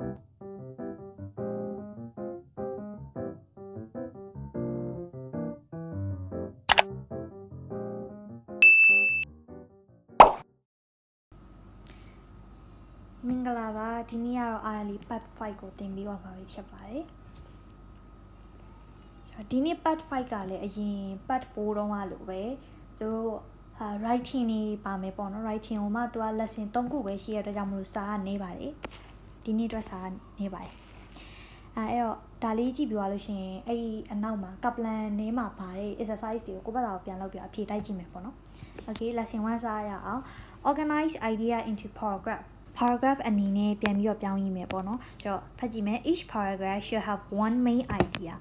မင်္ဂလာပါဒီနေ့ကတော့ ILE part 5ကိုသင်ပေးသွားမှာဖြစ်ပါတယ်ဒီနေ့ part 5ကလည်းအရင် part 4တုန်းကလိုပဲသူတို့ဟာ writing နေပါမယ်ပေါ့နော် writing ဟိုမှသူက lesson 3ခုပဲရှိရတဲ့ကြောင့်မလို့စာကနေပါတယ် ဒီနေ့အတွက်စာကနေပါတယ်အဲအဲ့တော့ဒါလေးကြည့်ပြသွားလို့ရှိရင်အဲ့ဒီအနောက်မှာ Kaplan နေမှာပါတဲ့ exercise တွေကိုကိုယ့်ဘက်ကိုပြန်လုပ်ပြအဖြေတိုက်ကြည့်မယ်ပေါ့နော် Okay lesson 1စာရအောင် organize idea into paragraph paragraph အနေနဲ့ပြန်ပြီးတော့ပြောင်းရင်းမယ်ပေါ့နော်အဲ့တော့ဖတ်ကြည့်မယ် each paragraph should have one main idea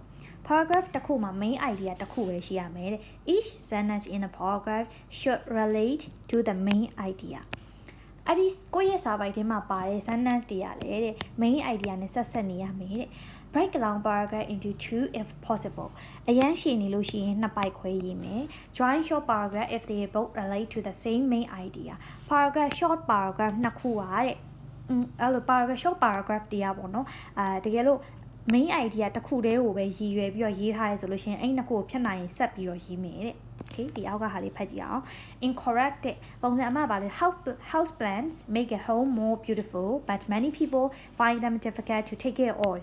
paragraph တစ်ခုမှာ main idea တစ်ခုပဲရှိရမယ်တဲ့ each sentence in the paragraph should relate to the main idea အဲ့ဒီကိုယ့်ရဲ့စာပိုက်ထဲမှာပါတဲ့ sentence တွေကလည်းတဲ့ main idea နဲ့ဆက်ဆက်နေရမယ်တဲ့ break down paragraph into two if possible အရန်ရှည်နေလို့ရှိရင်နှစ်ပိုက်ခွဲရေးမယ် join short paragraph if they both relate to the same main idea paragraph short paragraph နှစ်ခုပါတဲ့อืมအဲ့လို paragraph short paragraph တရားပေါ့နော်အာတကယ်လို့ main idea တစ်ခုတည်းကိုပဲရည်ရွယ်ပြီးတော့ရေးထားရဲဆိုလို့ရှိရင်အဲ့နှစ်ခုကိုဖြတ်နိုင်ရင်ဆက်ပြီးတော့ရေးမယ်တဲ့ okay ဒီအောက်ကဟာလေးဖတ်ကြည့်အောင် incorrect တဲ့ပုံစံအမှပါလေ house house plants make a home more beautiful but many people find them difficult to take care of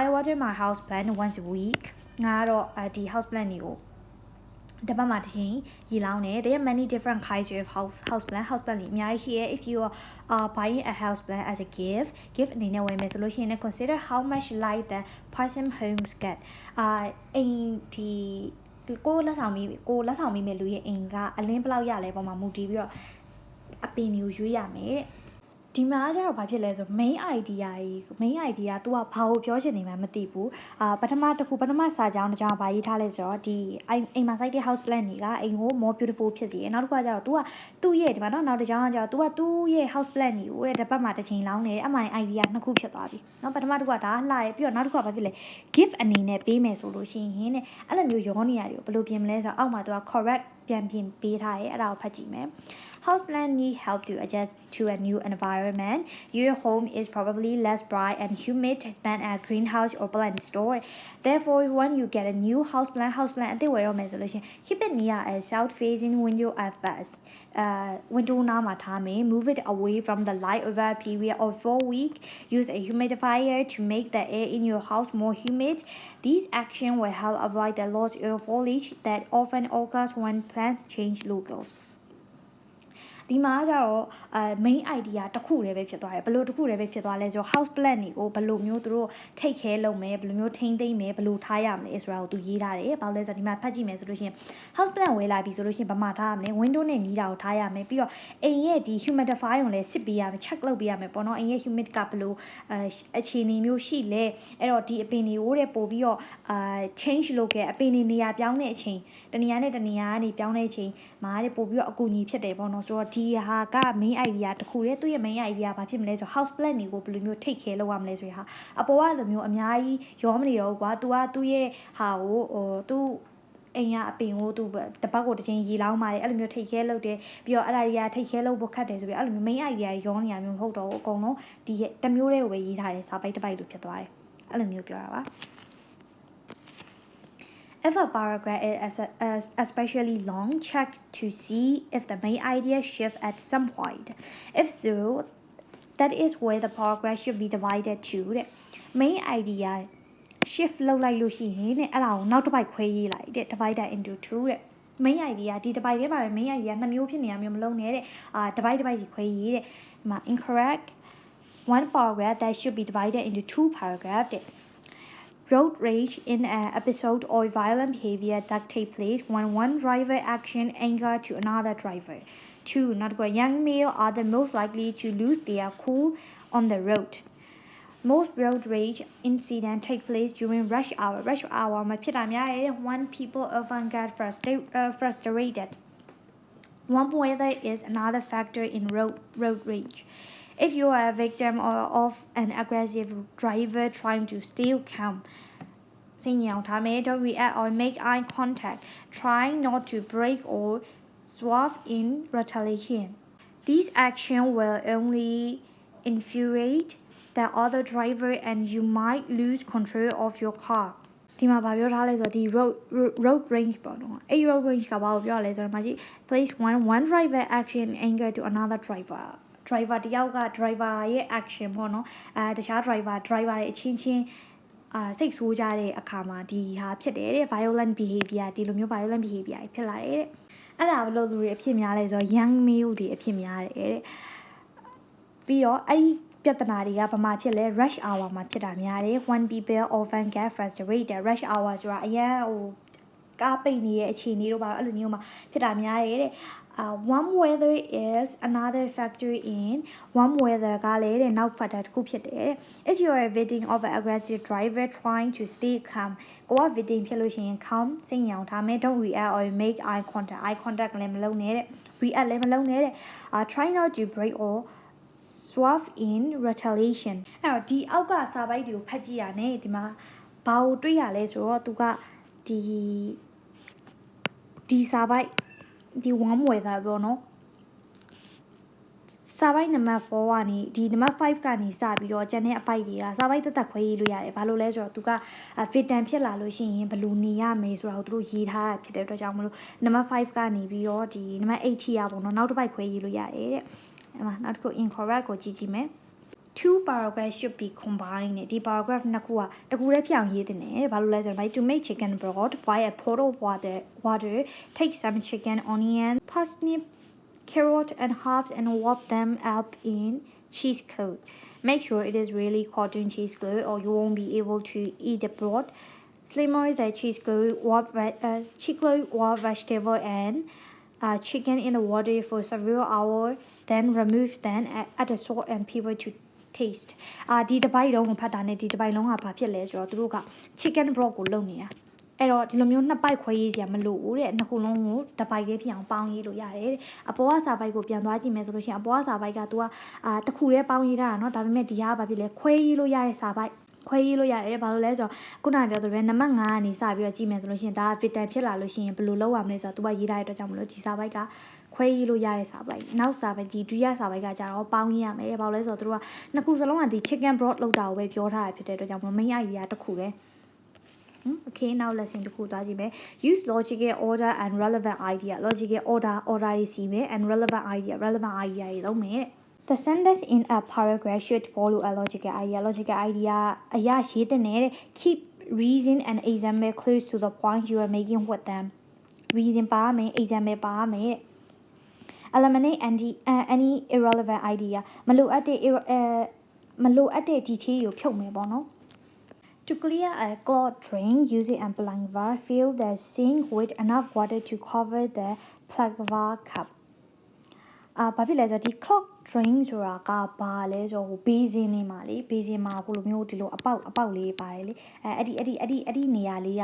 I water my house plant once a week ငါကတော့ဒီ house plant တွေကိုတပတ်မှာတစ်ချိန်ရေလောင်းတယ် there are many different kinds of house house plant house plant တွေအများကြီးရှိရဲ if you are uh, buying a house plant as a gift gift အနေနဲ့ဝယ်မယ်ဆိုလို့ရှိရင်လည်း consider how much light the person homes get အာအိမ်ဒီ ကိုလက်ဆောင်မိကိုလက်ဆောင်မိမဲ့လူရဲ့အိမ်ကအလင်းဘလောက်ရလဲပုံမှာမူတည်ပြီးတော့အပင်တွေကိုရွေးရမယ်တဲ့ ဒီမှာကျတော့ဘာဖြစ်လဲဆို main idea ကြီး main idea က तू ကဘာကိုပြောချင်နေမှမသိဘူးအာပထမတစ်ခုပထမစာကြောင်းတစ်ကြောင်းဘာရေးထားလဲဆိုတော့ဒီအိမ်မှာ site တဲ့ house plan တွေကအိမ်ကို more beautiful ဖြစ်စေတယ်နောက်တစ်ခုကကျတော့ तू ကသူ့ရဲ့ဒီမှာနော်နောက်တစ်ကြောင်းကကျတော့ तू ကသူ့ရဲ့ house plan တွေကိုတဲ့တစ်ပတ်မှာတစ်ချိန်လောင်းနေတယ်အမှန် idea နှစ်ခုဖြစ်သွားပြီနော်ပထမတစ်ခုကဒါလှတယ်ပြီးတော့နောက်တစ်ခုကဘာဖြစ်လဲ gift အနေနဲ့ပေးမယ်ဆိုလို့ရှိရင်တဲ့အဲ့လိုမျိုးရောနေရတယ်ကိုဘယ်လိုပြင်မလဲဆိုတော့အောက်မှာ तू က correct ပြန်ပြင်ပေးထားရဲအဲ့ဒါကိုဖတ်ကြည့်မယ် House plan need help to adjust to a new environment. Your home is probably less bright and humid than a greenhouse or plant store. Therefore, when you get a new house plan, house plan အသစ်ဝယ်တော့မယ်ဆိုလို့ရှိရင် keep it near a south facing window at first. uh, window namatame, move it away from the light over a period of four weeks. Use a humidifier to make the air in your house more humid. These actions will help avoid the loss of foliage that often occurs when plants change locales. ဒီမှာကျတော့အဲ main idea တစ်ခုတည်းပဲဖြစ်သွားတယ်ဘယ်လိုတစ်ခုတည်းပဲဖြစ်သွားလဲဆိုတော့ house plan တွေကိုဘယ်လိုမျိုးသူတို့ take care လုပ်မယ်ဘယ်လိုမျိုးထိန်းသိမ်းမယ်ဘယ်လိုထားရမလဲဆိုတာကိုသူရေးထားတယ်ဘာလို့လဲဆိုတော့ဒီမှာဖတ်ကြည့်မယ်ဆိုလို့ရှိရင် house plan ဝယ်လာပြီဆိုလို့ရှိရင်ဘာမှထားရမလဲ window နဲ့နီးတာကိုထားရမယ်ပြီးတော့အိမ်ရဲ့ဒီ humidifier ကိုလည်းစစ်ပေးရမယ် check လုပ်ပေးရမယ်ပေါ့နော်အိမ်ရဲ့ humid ကဘယ်လိုအဲအခြေအနေမျိုးရှိလဲအဲ့တော့ဒီအပင်တွေကိုတဲ့ပို့ပြီးတော့အာ change လုပ်ခဲ့အပင်တွေနေရာပြောင်းတဲ့အချိန်တနေရာနဲ့တနေရာကနေပြောင်းတဲ့အချိန်မှာတဲ့ပို့ပြီးတော့အကူအညီဖြစ်တယ်ပေါ့နော်ဆိုတော့ဒီဟာက main idea တစ်ခုလေသူ့ရဲ့ main idea ဘာဖြစ်မလဲဆို house plan တွေကိုဘယ်လိုမျိုး take care လုပ်ရမလဲဆိုရဟာအပေါ်ကလိုမျိုးအများကြီးရောမနေတော့ဘူးကွာ तू ကသူ့ရဲ့ဟာကိုဟိုသူ့အိမ်ကအပင်ကိုသူတပတ်ကိုတစ်ချိန်ရေလောင်းပါတယ်အဲ့လိုမျိုးထိတ်ခဲလုပ်တယ်ပြီးတော့အဲ့ဒါတွေကထိတ်ခဲလုပ်ဖို့ခတ်တယ်ဆိုပြီးအဲ့လိုမျိုး main idea ရောနေရမျိုးမဟုတ်တော့ဘူးအကုန်လုံးဒီတမျိုးလေးကိုပဲရေးထားတယ်စာပိုက်တစ်ပိုက်လိုဖြစ်သွားတယ်အဲ့လိုမျိုးပြောတာပါ If a paragraph is especially long, check to see if the main idea shift at some point. If so, that is where the paragraph should be divided to တဲ့ main idea shift လုပ်လိုက်လို့ရှိရင်တဲ့အဲ့ဒါကိုနောက်တစ်ပိုက်ခွဲရေးလိုက်တဲ့ divided into 2တဲ့ main idea ဒီတစ်ပိုက်ထဲမှာပဲ main idea နှစ်မျိုးဖြစ်နေရမျိုးမလုံးနဲ့တဲ့အာ divide တစ်ပိုက်စီခွဲရေးတဲ့ဒီမှာ incorrect one paragraph that should be divided into two paragraph တဲ့ road rage in an episode or violent behavior that take place when one driver action anger to another driver. Two, not good. Young male are the most likely to lose their cool on the road. Most road rage incidents take place during rush hour. Rush hour မှာဖြစ်တာများတယ် when people often get frustrated. Uh, frustrated. Warm weather is another factor in road, road rage. If you are a victim of an aggressive driver trying to stay calm, စိတ်ညစ်အောင်ထားမယ် don't react or make eye contact trying not to break or swerve in retaliation these actions will only infuriate the other driver and you might lose control of your car ဒီမှာဗာပြောထားလဲဆိုတော့ဒီ road road range ပေါ့နော်အဲ့ road range ကဘာကိုပြောရလဲဆိုတော့ဒီမှာကြည့် place one one driver action anger to another driver driver တယောက်က driver ရဲ့ action ပေါ့နော်အဲတခြား driver driver ရဲ့အချင်းချင်းအာစိတ်ဆိုးကြတဲ့အခါမှာဒီဟာဖြစ်တယ်တဲ့ violent behavior ဒီလိုမျိုး violent behavior ဖြစ်လာတယ်တဲ့အဲ့ဒါဘယ်လိုလူတွေအဖြစ်များလဲဆိုတော့ young male တွေအဖြစ်များတယ်တဲ့ပြီးတော့အဲ့ဒီပြဿနာတွေကဘာမှဖြစ်လဲ rush hour မှာဖြစ်တာများတယ် when people often get frustrated rush hour ဆိုတာအရင်ဟိုကားပိတ်နေတဲ့အခြေအနေတို့ပါအဲ့လိုမျိုးမှာဖြစ်တာများတယ်တဲ့ uh, warm weather is another factor in warm weather ကလည်းတဲ့နောက် factor တစ်ခုဖြစ်တယ်တဲ့ if you are a victim of an aggressive driver trying to stay calm ကိုက victim ဖြစ်လို့ရှိရင် calm စိတ်ညောင်ထားမယ် don't react or make eye contact eye contact လည်းမလုပ်နဲ့တဲ့ react လည်းမလုပ်နဲ့တဲ့ uh, try not to break or swerve in retaliation အဲ့တော့ဒီအောက်ကစာပိုက်တွေကိုဖတ်ကြည့်ရနဲ့ဒီမှာဘာကိုတွေ့ရလဲဆိုတော့သူကဒီဒီစာပိုက် ဒီ warm weather ပေါ့နော်စာပိုက်နံပါတ်4ကနေဒီနံပါတ်5ကနေစပြီးတော့ကျန်တဲ့အပိုက်တွေကစာပိုက်တက်တက်ခွဲရေးလို့ရတယ်ဘာလို့လဲဆိုတော့သူက fit ဖြစ်လာလို့ရှိရင်ဘယ်လိုနေရမယ်ဆိုတာကိုသူတို့ရေးထားတာဖြစ်တဲ့အတွက်ကြောင့်မလို့နံပါတ်5ကနေပြီးတော့ဒီနံပါတ်8ထိရပေါ့နော်နောက်တစ်ပိုက်ခွဲရေးလို့ရတယ်တဲ့အဲ့မှာနောက်တစ်ခု incorrect ကိုကြည့်ကြည့်မယ် two paragraphs should be combined နဲ့ဒီ paragraph နှစ်ခုကတကူတည်းပြောင်းရေးတင်တယ်ဘာလို့လဲဆိုတော့ to make chicken broth boil a pot of water water take some chicken onion parsnip carrot and herbs and warp them up in cheesecloth make sure it is really cotton cheesecloth or you won't be able to eat the broth simmer the cheesecloth warp uh, cheesecloth warp vegetable and uh, chicken in the water for several hours then remove them add, add the salt and pepper to taste အာဒီတစ်ပိုက်လုံးကိုဖတ်တာနဲ့ဒီတစ်ပိုက်လုံးကဘာဖြစ်လဲဆိုတော့သူတို့က chicken broth ကိုလုပ်နေတာအဲ့တော့ဒီလိုမျိုးနှစ်ပိုက်ခွဲရေးစရာမလိုဘူးတဲ့နှစ်ခုလုံးကိုတစ်ပိုက်လေးဖြစ်အောင်ပေါင်းရေးလို့ရတယ်တဲ့အပေါ်ကစာပိုက်ကိုပြန်သွားကြည့်မယ်ဆိုလို့ရှိရင်အပေါ်ကစာပိုက်က तू ကအာတစ်ခုတည်းပေါင်းရေးထားတာเนาะဒါပေမဲ့ဒီဟာကဘာဖြစ်လဲခွဲရေးလို့ရတဲ့စာပိုက် ခွဲရေးလို့ရတယ်ဘာလို့လဲဆိုတော့ခုနကပြောသလိုပဲနံပါတ်5ကနေစပြီးတော့ကြည့်မယ်ဆိုလို့ရှိရင်ဒါက vital ဖြစ်လာလို့ရှိရင်ဘယ်လိုလုပ်ရမလဲဆိုတော့ तू ကရေးထားတဲ့အတွက်ကြောင့်မလို့ဒီစာပိုက်ကခွဲရေးလို့ရတဲ့စာပိုက်နောက်စာပိုက်ဒီဒုတိယစာပိုက်ကကြတော့ပေါင်းရေးရမယ်ဘာလို့လဲဆိုတော့သူတို့ကနှစ်ခုစလုံးကဒီ chicken broth လောက်တာကိုပဲပြောထားတာဖြစ်တဲ့အတွက်ကြောင့်မလို့ main idea တစ်ခုပဲ okay now lesson တစ်ခုသွားကြည့်မယ် use logical order and relevant idea logical order order တွေစီမယ် and relevant idea relevant idea တွေလုံးမယ် The sentence in a paragraph should follow a logical idea logical idea အရာရေးတဲ့နဲ့ keep reason and example close to the point you are making with them reason ပါမယ် example ပါမယ် eliminate any uh, any irrelevant idea မလိုအပ်တဲ့ uh, မလိုအပ်တဲ့ detail ကိုဖြုတ်မယ်ပေါ့နော် To clear a clogged drain using a plunger, fill the sink with enough water to cover the plunger cup. အာဘာဖြစ်လဲဆိုတော့ဒီ clog drain ဆိုတာကဘာလဲဆိုတော့ဟို basin နေမှာလေ basin မှာဟိုလိုမျိုးဒီလိုအပေါက်အပေါက်လေးပါတယ်လေအဲအဲ့ဒီအဲ့ဒီအဲ့ဒီအဲ့ဒီနေရာလေးက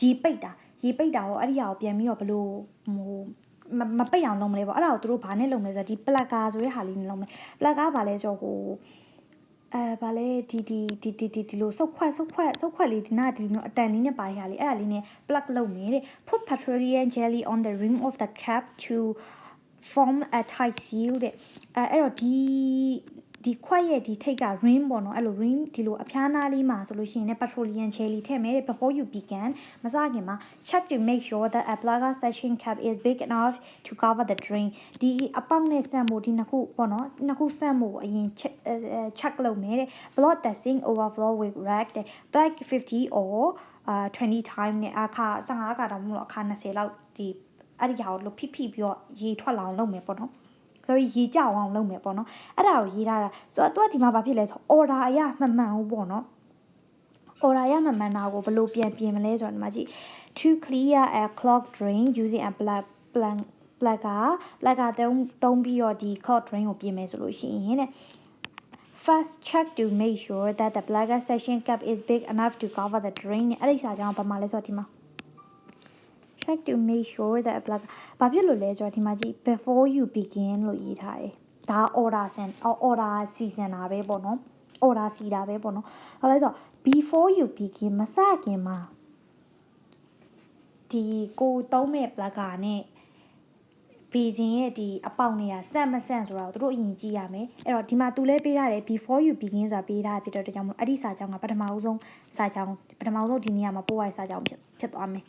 ရေပိတ်တာရေပိတ်တာရောအဲ့ဒီဟာကိုပြန်ပြီးတော့ဘလို့ဟိုမပိတ်အောင်လုပ်မလဲပေါ့အဲ့ဒါကိုသူတို့ဘာနဲ့လုပ်မလဲဆိုတော့ဒီ plugger ဆိုတဲ့ဟာလေးနဲ့လုပ်မယ် plugger ဘာလဲဆိုတော့ဟိုအဲဗာလဲဒီဒီဒီဒီဒီဒီလိုစုပ်ခွက်စုပ်ခွက်စုပ်ခွက်လေးဒီနာဒီမျိုးအတန်လေးနဲ့ပါရလေအဲ့ဒါလေးနဲ့ plug လုပ်နေတယ် put petroleum jelly on the rim of the cap to form a tight seal တဲ့အဲအဲ့တော့ဒီဒီခွက်ရဲ့ဒီထိတ်က ring ပေါ့နော်အဲ့လို ring ဒီလိုအဖျားနာလေးမှာဆိုလို့ရှိရင်လည်း petroleum jelly ထည့်မယ်တဲ့ before you begin မစခင်မှာ check to make sure that a plugger section cap is big enough to cover the drain ဒီအပေါက်နဲ့ဆန့်ဖို့ဒီနှစ်ခုပေါ့နော်နှစ်ခုဆန့်ဖို့အရင် check လုပ်မယ်တဲ့ block the sink overflow with rag တဲ့ black 50 or uh 20 time နဲ့အခါ15ခါတောင်မလို့အခါ20လောက်ဒီ အဲ့ဒီဟာကိုလို့ဖိဖိပြီးတော့ရေထွက်လာအောင်လုပ်မယ်ပေါ့နော် sorry ရေကြအောင်လုပ်မယ်ပေါ့နော်အဲ့ဒါကိုရေးထားတာဆိုတော့သူကဒီမှာဘာဖြစ်လဲဆို order အရမှန်မှန်ဟုတ်ပေါ့နော် order ရမှန်မှန်တာကိုဘယ်လိုပြန်ပြင်မလဲဆိုတော့ဒီမှာကြည့် to clear a clog drain using a black blank black က black ကတုံးတုံးပြီးတော့ဒီ clog drain ကိုပြင်မယ်ဆိုလို့ရှိရင်တဲ့ First check to make sure that the bladder section cap is big enough to cover the drain အဲ့ဒီစာကြောင်းဘာမှလဲဆိုတော့ဒီမှာ check to make sure that bladder ဘာဖြစ်လို့လဲဆိုတော့ဒီမှာကြည့် before you begin လို့ရေးထားတယ်ဒါ order ဆန် order စီစဉ်တာပဲပေါ့နော် order စီတာပဲပေါ့နော်ဟုတ်လဲဆိုတော့ before you begin မစခင်မှာဒီကိုသုံးမဲ့ plugger နဲ့ဘေဂျင်ရဲ့ဒီအပေါက်နေရစက်မဆန့်ဆိုတော့သူတို့အရင်ကြည့်ရမယ်အဲ့တော့ဒီမှာသူလဲပေးထားတယ် before you begin ဆိုတာပေးထားဖြစ်တော့တကြောင်မို့အဲ့ဒီစာကြောင်းကပထမဦးဆုံးစာကြောင်းပထမဦးဆုံးဒီနေရာမှာပို့ရတဲ့စာကြောင်းဖြစ်ဖြစ်သွားမယ်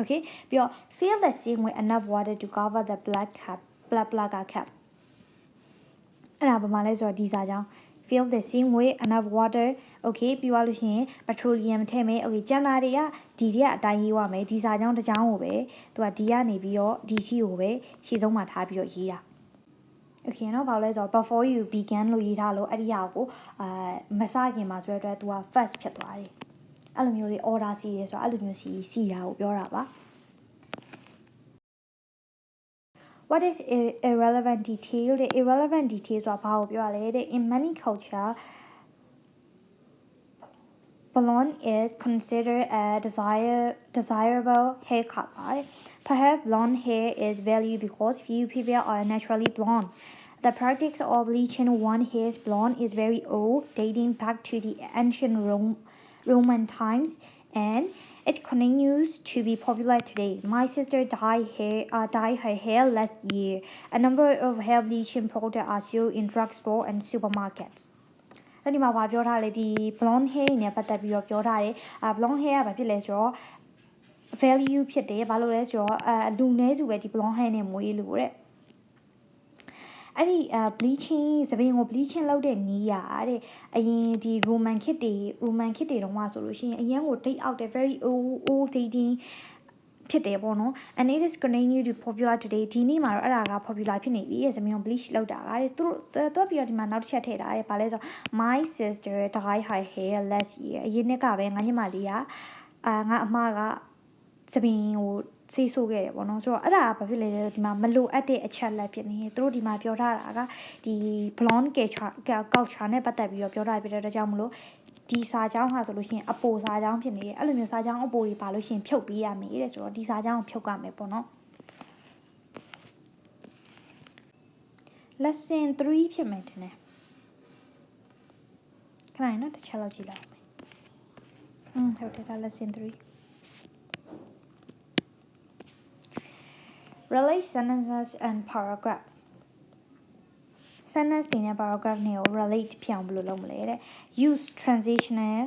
okay ပြီးတော့ fill the scene with enough water to cover the black cap black black cap အဲ့ဒါဘာမှလဲဆိုတော့ဒီစာကြောင်း fill the scene with enough water okay ပြီးသွားလို့ရှိရင် petroleum ထည့်မယ် okay ကျန်တာတွေကဒီတွေကအတိုင်းရေးရမယ်ဒီစာကြောင်းတစ်ကြောင်းကိုပဲသူကဒီကနေပြီးတော့ဒီထီကိုပဲရှေ့ဆုံးမှာထားပြီးတော့ရေးတာ okay เนาะဘာလို့လဲဆိုတော့ before you begin လို့ရေးထားလို့အဲ့ဒီဟာကိုအာမစခင်မှာဆိုတော့ तू က first ဖြစ်သွားတယ် အဲ့လိုမျိုးလေး order စီရဲဆိုတော့အဲ့လိုမျိုးစီစီတာကိုပြောတာပါ what is ir- irrelevant detail တဲ့ irrelevant detail ဆိုတာဘာကိုပြောရလဲတဲ့ in many culture blonde is considered a desire desirable haircut ပါတဲ့ perhaps blonde hair is valued because few people are naturally blonde the practice of bleaching one hair's blonde is very old dating back to the ancient Rome, Roman times and it continues to be popular today. My sister dyed hair uh, dyed her hair last year. A number of hair bleaching products are sold in drugstore and supermarkets. အဲ့ဒီမှာဗာပြောထားလေဒီ blonde hair နဲ့ပတ်သက်ပြီးတော့ပြောထားတယ်အာ blonde hair ကဘာဖြစ်လဲဆိုတော့ value ဖြစ်တယ်ဘာလို့လဲဆိုတော့အလူနည်းစုပဲဒီ blonde hair နဲ့မွေးလို့တဲ့ အဲ့ဒီအာ bleaching သပင်ကို bleaching လုပ်တဲ့နီးရတဲ့အရင်ဒီ roman ခေတ်တွေ roman ခေတ်တွေတုန်းကဆိုလို့ရှိရင်အရင်ကို date out တဲ့ very old old dating ဖြစ်တယ်ပေါ့နော် and it is continue to popular today ဒီနေ့မှာတော့အဲ့ဒါက popular ဖြစ်နေပြီရဲ့ဇမင်းကို bleach လုပ်တာကတဲ့သူတို့တော့ပြီးတော့ဒီမှာနောက်တစ်ချက်ထည့်ထားတယ်ဗာလဲဆို my sister dyed her hair last year အရင်နှစ်ကပဲငါညီမလေးကအာငါအမကဇမင်းကို ဆေးဆိုးခဲ့တယ်ပေါ့နော်ဆိုတော့အဲ့ဒါကဘာဖြစ်လဲဆိုတော့ဒီမှာမလိုအပ်တဲ့အချက်လက်ဖြစ်နေတယ်သူတို့ဒီမှာပြောထားတာကဒီ blonde culture culture နဲ့ပတ်သက်ပြီးတော့ပြောထားပြတဲ့အတွက်ကြောင့်မလို့ဒီစာကြောင်းဟာဆိုလို့ရှိရင်အပိုစာကြောင်းဖြစ်နေတယ်အဲ့လိုမျိုးစာကြောင်းအပိုတွေပါလို့ရှိရင်ဖြုတ်ပေးရမယ်တဲ့ဆိုတော့ဒီစာကြောင်းကိုဖြုတ်ရမယ်ပေါ့နော် lesson 3ဖြစ်မယ်တင်တယ်ခဏနော်တစ်ချက်လောက်ကြည့်လိုက်မယ်อืมဟုတ်တယ်ဒါ lesson 3 relate sentences and paragraph sentence တွေနဲ့ paragraph တွေကို relate ဖြစ်အောင်ဘယ်လိုလုပ်မလဲတဲ့ use transitional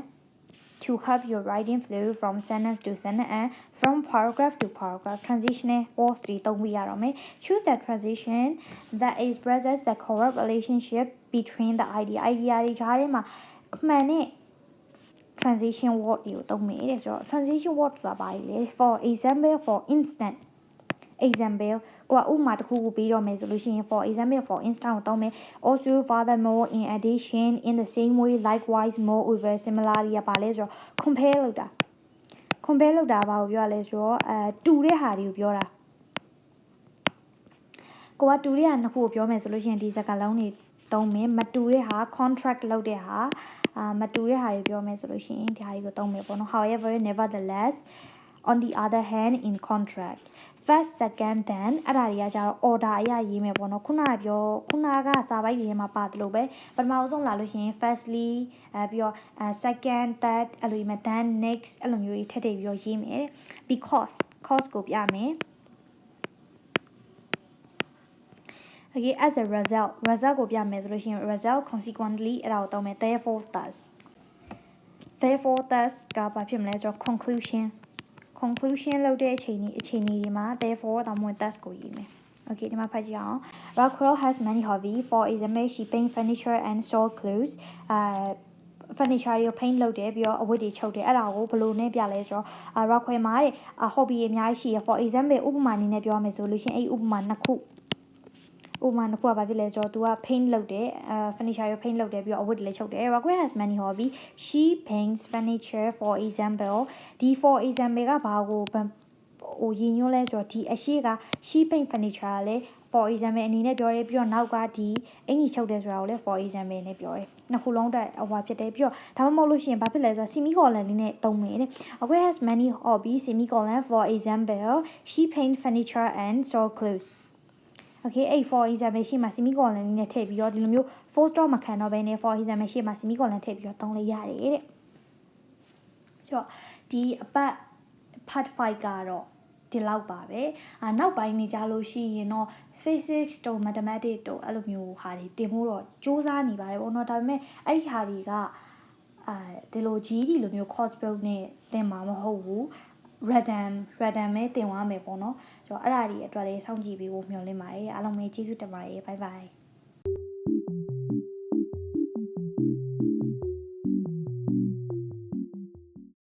to help your writing flow from sentence to sentence and from paragraph to paragraph transitional words တွေသုံးပြီးရတော့မယ် choose the transition that expresses the correct relationship between the idea idea တွေကြားထဲမှာမှန်တဲ့ transition word တွေကိုသုံးမယ်တဲ့ဆိုတော့ transition word ဆိုတာဘာလဲ for example for instance example ကိုကဥပမာတစ်ခုခုပေးတော့မယ်ဆိုလို့ရှိရင် for example for instance ကိုသုံးမယ် also furthermore in addition in the same way likewise moreover similarly ကပါလဲဆိုတော့ compare လုပ်တာ compare လုပ်တာဘာကိုပြောရလဲဆိုတော့အဲတူတဲ့ဟာတွေကိုပြောတာကိုကတူတဲ့ဟာနှစ်ခုကိုပြောမယ်ဆိုလို့ရှိရင်ဒီစကားလုံးတွေသုံးမယ်မတူတဲ့ဟာ contract လုပ်တဲ့ဟာအာမတူတဲ့ဟာတွေပြောမယ်ဆိုလို့ရှိရင်ဒီဟာတွေကိုသုံးမယ်ပေါ့နော် however nevertheless on the other hand in contract first second then အဲ့ဒါတွေကကြတော့ order အရရေးမယ်ပေါ့နော်ခုနကပြောခုနကစာပိုက်တွေထဲမှာပါတယ်လို့ပဲပထမဆုံးလာလို့ရှိရင် firstly အဲပြီးတော့ second third အဲ့လိုရေးမယ် then next အဲ့လိုမျိုးကြီးထပ်ထည့်ပြီးတော့ရေးမယ် because cause ကိုပြမယ် okay as a result result ကိုပြမယ်ဆိုလို့ရှိရင် result consequently အဲ့ဒါကိုသုံးမယ် therefore thus therefore thus ကဘာဖြစ်မလဲဆိုတော့ conclusion conclusion လုပ်တဲ့အချိန်ကြီးအချိန်ကြီးမှာ therefore တောင်းမဝင် thus ကိုရေးမယ် Okay ဒီမှာဖတ်ကြည့်အောင် Rockwell has many hobby for example she paint furniture and store clothes အာ furniture တွေကို paint လုပ်တယ်ပြီးတော့အဝတ်တွေချုပ်တယ်အဲ့ဒါကိုဘယ်လိုနဲ့ပြလဲဆိုတော့ Rockwell မှာတဲ့ hobby အများကြီးရှိရ for example ဥပမာအနေနဲ့ပြောရမယ်ဆိုလို့ရှိရင်အဲ့ဥပမာနှစ်ခု ဥပမာတစ်ခုကဘာဖြစ်လဲဆိုတော့ तू က paint လုပ်တယ်အဲ furniture ကို paint လုပ်တယ်ပြီးတော့အဝတ်တွေလည်းချုပ်တယ် Rockwell has many hobby she paints furniture for example ဒီ for example ကဘာကိုဟိုရည်ညွှန်းလဲဆိုတော့ဒီအရှိက she paint furniture ကလည်း for example အနေနဲ့ပြောတယ်ပြီးတော့နောက်ကဒီအင်ကြီးချုပ်တယ်ဆိုတာကိုလည်း for example နဲ့ပြောတယ်နှစ်ခုလုံးတက်ဟိုဟာဖြစ်တယ်ပြီးတော့ဒါမှမဟုတ်လို့ရှိရင်ဘာဖြစ်လဲဆိုတော့ semicolon လေးနဲ့သုံးမယ်တဲ့ Rockwell has many hobby semicolon for example she paint furniture and store clothes okay အဲ့ for example ရှေ့မှာ semicolon လေးနဲ့ထည့်ပြီးတော့ဒီလိုမျိုး full stop မခံတော့ဘဲနဲ့ for example ရှေ့မှာ semicolon ထည့်ပြီးတော့သုံးလို့ရတယ်တဲ့ဆိုတော့ဒီအပတ် part 5ကတော့ဒီလောက်ပါပဲအာနောက်ပိုင်းနေကြလို့ရှိရင်တော့ physics တို့ mathematics တို့အဲ့လိုမျိုးဟာတွေတင်ဖို့တော့စူးစမ်းနေပါတယ်ပေါ့နော်ဒါပေမဲ့အဲ့ဒီဟာတွေကအဲဒီလို GED လိုမျိုး course build နဲ့တင်မှာမဟုတ်ဘူး random random ပဲတင်သွားမယ်ပေါ့နော်ကျွန်တော်အဲ့ဒါတွေအတွက်လေးစောင့်ကြည့်ပေးဖို့မျှော်လင့်ပါတယ်အားလုံးပဲကျေးဇူးတင်ပါတယ် bye bye